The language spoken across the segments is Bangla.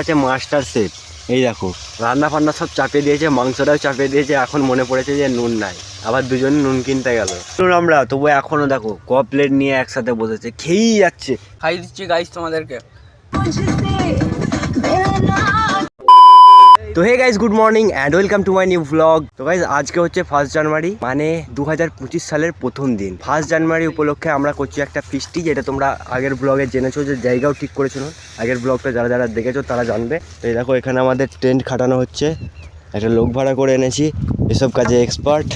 আছে মাস্টার শেফ এই দেখো রান্না ফান্না সব চাপিয়ে দিয়েছে মাংসটাও চাপিয়ে দিয়েছে এখন মনে পড়েছে যে নুন নাই। আবার দুজনে নুন কিনতে গেল। নুন আমরা তবু এখনও দেখো ক প্লেট নিয়ে একসাথে বসেছে খেয়েই যাচ্ছে। খাই দিচ্ছি গাইস তোমাদেরকে। তো hey guys good morning and welcome to my new blog তো গাইজ আজকে হচ্ছে ফার্স্ট জানুয়ারি মানে দু হাজার পঁচিশ সালের প্রথম দিন। ফার্স্ট জানুয়ারি উপলক্ষে আমরা করছি একটা ফিস্টি, যেটা তোমরা আগের ব্লগে জেনেছো যে জায়গাও ঠিক করেছ আগের ব্লগটা যারা যারা দেখেছ তারা জানবে। তো দেখো, এখানে আমাদের টেন্ট খাটানো হচ্ছে। একটা লোক ভাড়া করে এনেছি, এসব কাজে এক্সপার্ট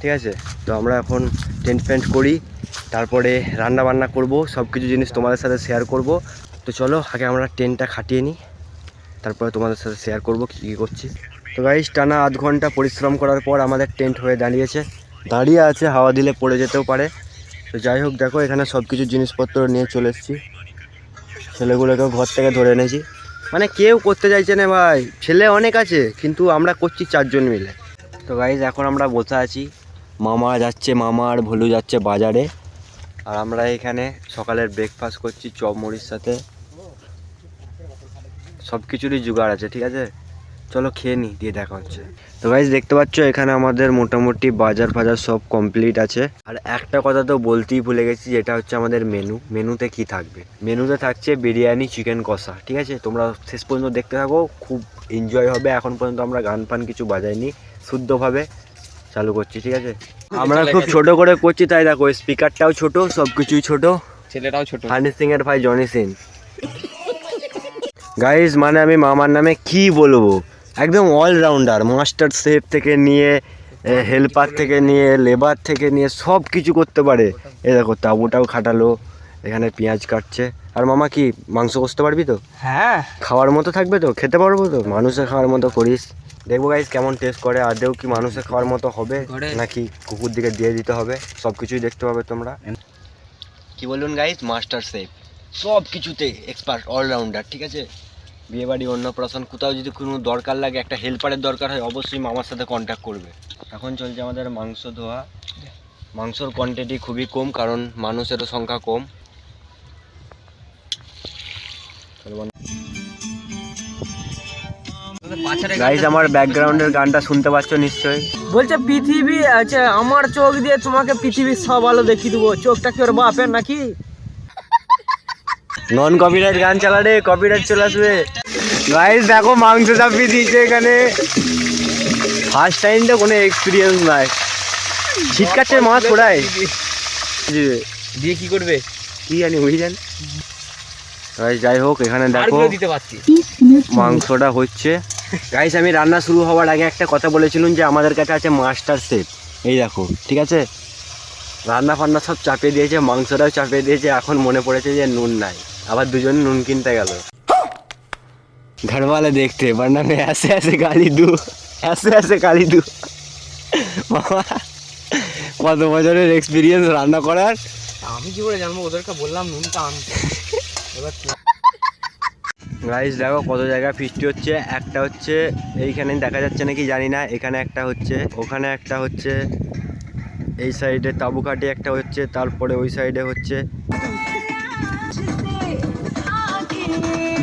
ঠিক আছে? তো আমরা এখন টেন্ট ফেন্ট করি, তারপরে রান্না বান্না করব সব কিছু জিনিস তোমাদের সাথে শেয়ার করব। তো চলো, আগে আমরা টেন্টটা খাটিয়ে নিই। তারপরে তোমাদের সাথে শেয়ার করব কী কী করছি। তো গাইস টানা আধ ঘণ্টা পরিশ্রম করার পর আমাদের টেন্ট হয়ে দাঁড়িয়েছে। দাঁড়িয়ে আছে, হাওয়া দিলে পড়ে যেতেও পারে। তো যাই হোক, দেখো, এখানে সব কিছু জিনিসপত্র নিয়ে চলে এসেছি। ছেলেগুলোকেও ঘর থেকে ধরে এনেছি। মানে কেউ করতে চাইছে না ভাই, ছেলে অনেক আছে, কিন্তু আমরা করছি চারজন মিলে। তো গাইজ এখন আমরা বসে আছি। মামা যাচ্ছে, মামা আর ভলু যাচ্ছে বাজারে। আর আমরা এখানে সকালের ব্রেকফাস্ট করছি চপ মুড়ির সাথে। সব কিছুরই জোগাড় আছে ঠিক আছে? চলো খেয়ে নিই দিয়ে দেখা হচ্ছে। তো গাইজ দেখতে পাচ্ছ এখানে আমাদের মোটামুটি বাজার ফাজার সব কমপ্লিট আছে। আর একটা কথা তো বলতেই ভুলে গেছি যেটা হচ্ছে আমাদের মেনু মেনুতে কি থাকবে? মেনুতে থাকছে বিরিয়ানি চিকেন কষা ঠিক আছে? তোমরা শেষ পর্যন্ত দেখতে থাকো খুব এনজয় হবে। এখন পর্যন্ত আমরা গান ফান কিছু বাজাইনি শুদ্ধভাবে চালু করছি ঠিক আছে? আমরা খুব ছোট করে করছি তাই দেখো স্পিকারটাও ছোট সব কিছুই ছোট। ছেলেটাও ছোট। হানি সিং এর ভাই জনি সিং গাইজ মানে আমি মামার নামে কি বলব? একদম অলরাউন্ডার মাস্টার শেফ থেকে নিয়ে হেল্পার থেকে নিয়ে লেবার থেকে নিয়ে সব কিছু করতে পারে। এ দেখো তাবুটাও খাটালো এখানে পেঁয়াজ কাটছে। আর মামা কি মাংস কষতে পারবি তো? হ্যাঁ। খাওয়ার মতো থাকবে তো? খেতে পারব তো? মানুষের খাওয়ার মতো করিস। দেখব গাইজ কেমন টেস্ট করে। আদেও কি মানুষের খাওয়ার মতো হবে? নাকি কুকুর দিকে দিয়ে দিতে হবে? সব কিছুই দেখতে পাবে তোমরা। কি বলুন গাইজ মাস্টার শেফ সব কিছুতে এক্সপার্ট অলরাউন্ডার ঠিক আছে? বিয়ে বাড়ি অন্নপ্রাশন, কোথাও যদি কোনো দরকার লাগে, একটা হেল্পারের দরকার হয়, অবশ্যই মামার সাথে কন্ট্যাক্ট করবে। এখন চলছে আমাদের মাংস ধোয়া। মাংসর কোয়ান্টিটি খুবই কম, কারণ মানুষেরও সংখ্যা কম। আমার ব্যাকগ্রাউন্ডের গানটা শুনতে পাচ্ছ নিশ্চয়ই। বলছে, পৃথিবী আচ্ছা আমার চোখ দিয়ে তোমাকে পৃথিবীর সব আলো দেখিয়ে দেবো। চোখটা কি ওর বাপের নাকি? নন কপিরাইট গান চালা রে কপিরাইট চলে আসবে। গাইস দেখো মাংস চাপিয়ে দিয়েছে এখানে। ফার্স্ট টাইম তো কোনো এক্সপিরিয়েন্স নাই। ছিটকাচ্ছে মাছ ওড়ায় দিয়ে কি করবে? কি জানি ওই জানি। গাইস যাই হোক এখানে দেখো মাংসটা হচ্ছে। গাইস আমি রান্না শুরু হওয়ার আগে একটা কথা বলেছিলাম যে আমাদের কাছে আছে মাস্টার শেফ এই দেখো ঠিক আছে? রান্না ফান্না সব চাপিয়ে দিয়েছে মাংসটাও চাপিয়ে দিয়েছে এখন মনে পড়েছে যে নুন নাই। আবার দুজন নুন কিনতে গেল घर वाले देखते वरना मैं ऐसे ऐसे गाली दूँ ऐसे ऐसे গালি দু মামা কত বছরের এক্সপিরিয়েন্স রান্না করার আমি কি করে জানবো ওদেরকে বললাম নুনটা আনতে এবার গাইস দেখো কত জায়গায় ফিস্টি হচ্ছে একটা হচ্ছে এইখানে দেখা যাচ্ছে নাকি জানি না এখানে একটা হচ্ছে ওখানে একটা হচ্ছে এই সাইডে তাবুকাটি একটা হচ্ছে তারপরে ওই সাইডে হচ্ছে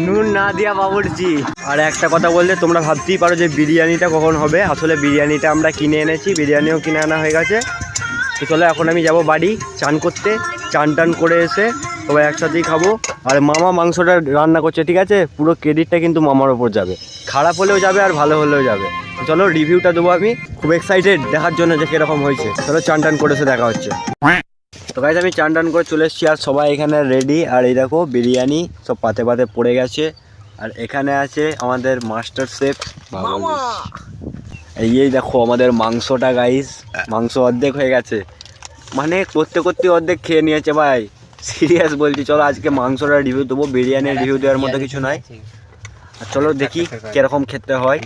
নুন না দিয়া বাবুরচি। আর একটা কথা বললে, তোমরা ভাবতেই পারো যে বিরিয়ানিটা কখন হবে। আসলে বিরিয়ানিটা আমরা কিনে এনেছি, বিরিয়ানিও কিনে আনা হয়ে গেছে। তো চলো, এখন আমি যাব বাড়ি, চান করতে। চান টান করে এসে সবাই একসাথেই খাব। আর মামা মাংসটা রান্না করছে, ঠিক আছে? পুরো ক্রেডিটটা কিন্তু মামার ওপর যাবে। খারাপ হলেও যাবে আর ভালো হলেও যাবে। চলো রিভিউটা দেবো আমি। খুব এক্সাইটেড দেখার জন্য যে কীরকম হয়েছে। চলো, চান টান করে এসে দেখা হচ্ছে। তো গাইজ আমি চান টান করে চলে এসেছি আর সবাই এখানে রেডি আর এই দেখো বিরিয়ানি সব পাতে পাতে পড়ে গেছে। আর এখানে আছে আমাদের মাস্টার শেফ এই এই দেখো আমাদের মাংসটা গাইস মাংস অর্ধেক হয়ে গেছে। মানে করতে করতে অর্ধেক খেয়ে নিয়েছে ভাই। সিরিয়াস বলছি চলো আজকে মাংসটা রিভিউ দেবো বিরিয়ানির রিভিউ দেওয়ার মতো কিছু নাই। আর চলো দেখি কীরকম খেতে হয়।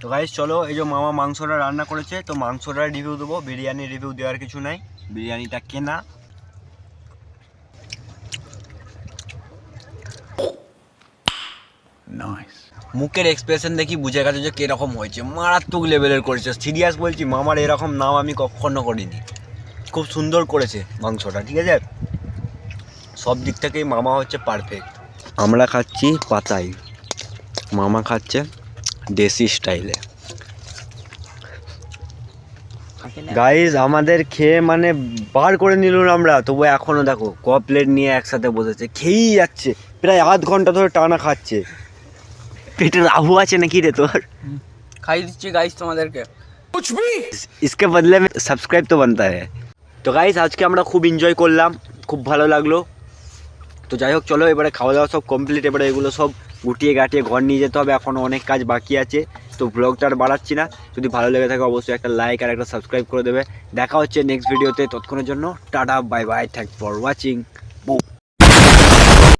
তো গাইস চলো এই যে মামা মাংসটা রান্না করেছে তো মাংসটা রিভিউ দেবো বিরিয়ানির রিভিউ দেওয়ার কিছু নাই। বিরিয়ানিটা কেনা। মুখের এক্সপ্রেশন দেখি বুঝে গেছে যে কীরকম হয়েছে। মারাত্মক লেভেলের করেছে। সিরিয়াস বলছি মামার এরকম নাম আমি কখনো করিনি। খুব সুন্দর করেছে মাংসটা ঠিক আছে? সব দিক থেকেই মামা হচ্ছে পারফেক্ট আমরা খাচ্ছি পাতাই। মামা খাচ্ছে দেশি স্টাইলে গাইজ আমাদের খেয়ে মানে বার করে নিলাম আমরা। তবু এখনও দেখো ক প্লেট নিয়ে একসাথে বসেছে। খেয়েই যাচ্ছে। প্রায় আধ ঘণ্টা ধরে টানা খাচ্ছে। পেটে রাহু আছে নাকি রে তোর? খাই দিচ্ছি গাইস তোমাদেরকে। ইসকে বদলে সাবস্ক্রাইব তো বানতে হ্যাঁ তো গাইস আজকে আমরা খুব এনজয় করলাম খুব ভালো লাগল। তো যাই হোক চলো এবারে খাওয়া দাওয়া সব কমপ্লিট এবারে এগুলো সব গুটিয়ে গাটিয়ে ঘর নিয়ে যেতে হবে এখনও অনেক কাজ বাকি আছে। তো ব্লগটা আর বাড়াচ্ছি না। যদি ভালো লেগে থাকে অবশ্যই একটা লাইক আর একটা সাবস্ক্রাইব করে দেবে। দেখা হচ্ছে নেক্সট ভিডিওতে তৎক্ষণের জন্য tata bye bye thank for watching book